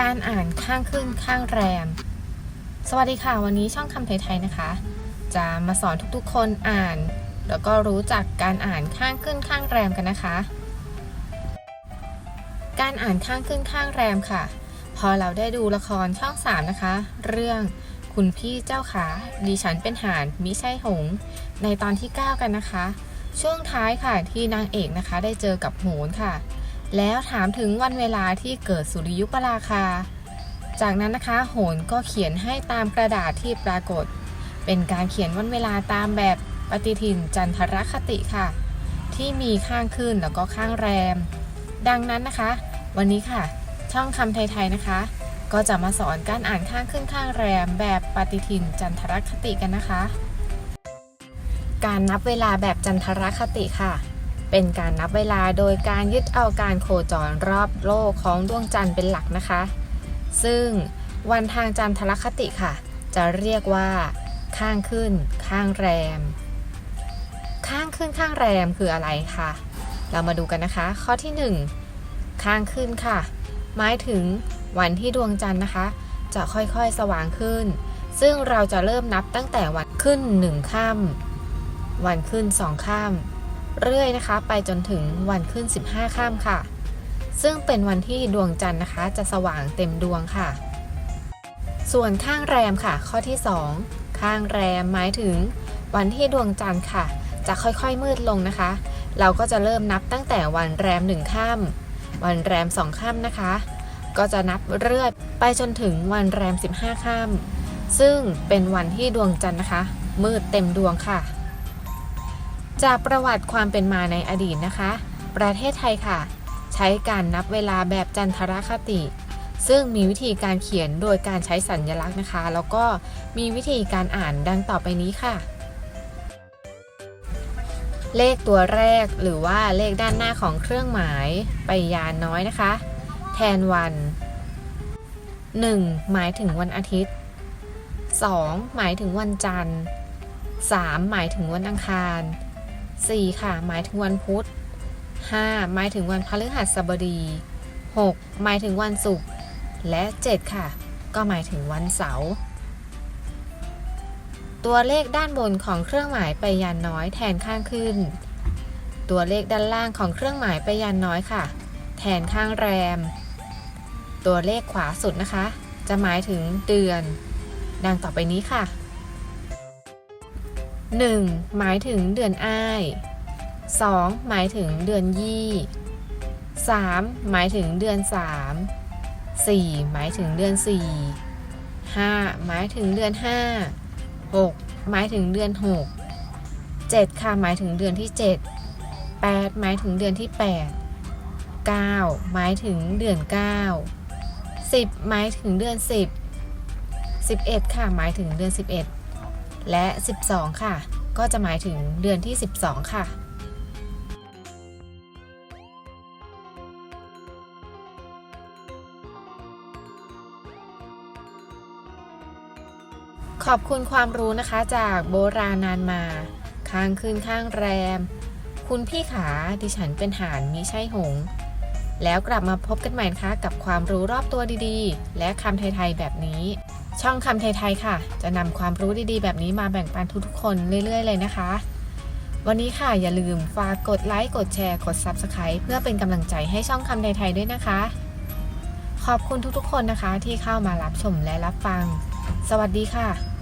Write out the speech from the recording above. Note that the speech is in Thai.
การอ่านข้างขึ้นข้างแรม สวัสดีค่ะ วันนี้ช่องคำไทยๆนะคะ จะมาสอนทุกๆคนอ่าน แล้วก็รู้จักการอ่านข้างขึ้นข้างแรมกันนะคะ การอ่านข้างขึ้นข้างแรมค่ะ พอเราได้ดูละครช่อง3นะคะ เรื่องคุณพี่เจ้าขาดิฉันเป็นหานมิใช่หง ในตอนที่ 9 กันนะคะ ช่วงท้ายค่ะที่นางเอกนะคะได้เจอกับโหนค่ะ แล้วถามถึงวันเวลาที่เกิดสุริยุปราคา จากนั้นนะคะโหนก็เขียนให้ตามกระดาษที่ปรากฏ เป็นการเขียนวันเวลาตามแบบปฏิทินจันทรคติค่ะ ที่มีข้างขึ้นแล้วก็ข้างแรม ดังนั้นนะคะ วันนี้ค่ะ ช่องคำไทยๆนะคะ ก็จะมาสอนการอ่านข้างขึ้นข้างแรม แบบปฏิทินจันทรคติกันนะคะ การนับเวลาแบบจันทรคติค่ะ เป็นการนับเวลาโดยการยึดเอาการโคจรรอบโลกของดวงจันทร์เป็นหลักนะคะ ซึ่งวันทางจันทรคติค่ะ จะเรียกว่า ข้างขึ้น ข้างแรม ข้างขึ้นข้างแรมคืออะไรคะเรามาดูกันนะคะ ข้อที่ 1 ข้างขึ้นค่ะ หมายถึงวันที่ดวงจันทร์นะคะ จะค่อยๆสว่างขึ้น ซึ่งเราจะเริ่มนับตั้งแต่วันขึ้น 1 ค่ำวันขึ้น 2 ค่ำ เรื่อยนะคะ ไปจนถึงวันขึ้น 15ค่ำค่ะ ซึ่งเป็นวันที่ดวงจันทร์นะคะ จะสว่างเต็มดวงค่ะ ส่วนข้างแรมค่ะ ข้อที่ 2 ข้างแรมหมายถึง วันที่ดวงจันทร์ค่ะ จะค่อยๆมืดลงนะคะ เราก็จะเริ่มนับตั้งแต่วันแรมหนึ่งค่ำวันแรมสองค่ำนะคะ ก็จะนับเรื่อยไปจนถึงวันแรม 15ค่ำซึ่งเป็นวันที่ดวงจันทร์นะคะ มืดเต็มดวงค่ะ จากประวัติความเป็นมาในอดีตนะคะ ประเทศไทยค่ะ ใช้การนับเวลาแบบจันทรคติ ซึ่งมีวิธีการเขียนโดยการใช้สัญลักษณ์นะคะ แล้วก็มีวิธีการอ่านดังต่อไปนี้ค่ะ เลขตัวแรกหรือว่าเลขด้านหน้าของเครื่องหมายไปยานน้อยนะคะ แทนวัน 1. หมายถึงวันอาทิตย์ 2. หมายถึงวันจันทร์ 3. หมายถึงวันอังคาร 4. ค่ะ หมายถึงวันพุธ 5. หมายถึงวันพฤหัสบดี 6. หมายถึงวันศุกร์และ 7 ค่ะ ก็หมายถึงวันเสาร์ตัวเลขด้านบนของเครื่องหมายไปยานน้อยแทนข้างขึ้น ตัวเลขด้านล่างของเครื่องหมายไปยานน้อยค่ะ แทนข้างแรม ตัวเลขขวาสุดนะคะ จะหมายถึงเดือน ดังต่อไปนี้ค่ะ 1. หมายถึงเดือนอ้าย 2. หมายถึงเดือนยี่ 3. หมายถึงเดือน 3 4. หมายถึงเดือน 4 5. หมายถึงเดือน 5 6. หมายถึงเดือน 6 7 ค่ะหมายถึงเดือนที่ 7 8 หมายถึงเดือนที่ 8 9 หมายถึงเดือน 9 10 หมายถึงเดือน 10 11 ค่ะหมายถึงเดือน 11 และ 12 ค่ะ ก็จะหมายถึงเดือนที่ 12 ค่ะ ขอบคุณความรู้นะคะจากโบราณนานมา ข้างขึ้นข้างแรม คุณพี่ขาดิฉันเป็นห่านมิใช่หง แล้วกลับมาพบกันใหม่นะคะกับความรู้รอบตัวดีๆ และคำไทย ๆ แบบนี้ ช่องคำไทยๆค่ะ จะนำความรู้ดีๆ แบบนี้มาแบ่งปันทุกๆคนเรื่อย ๆ เลยนะคะ วันนี้ค่ะอย่าลืมฝากกดไลค์กดแชร์กด Subscribe เพื่อเป็นกำลังใจให้ช่องคำไทยๆด้วยนะคะ ขอบคุณทุกๆ คนนะคะที่เข้ามารับชมและรับฟัง สวัสดีค่ะ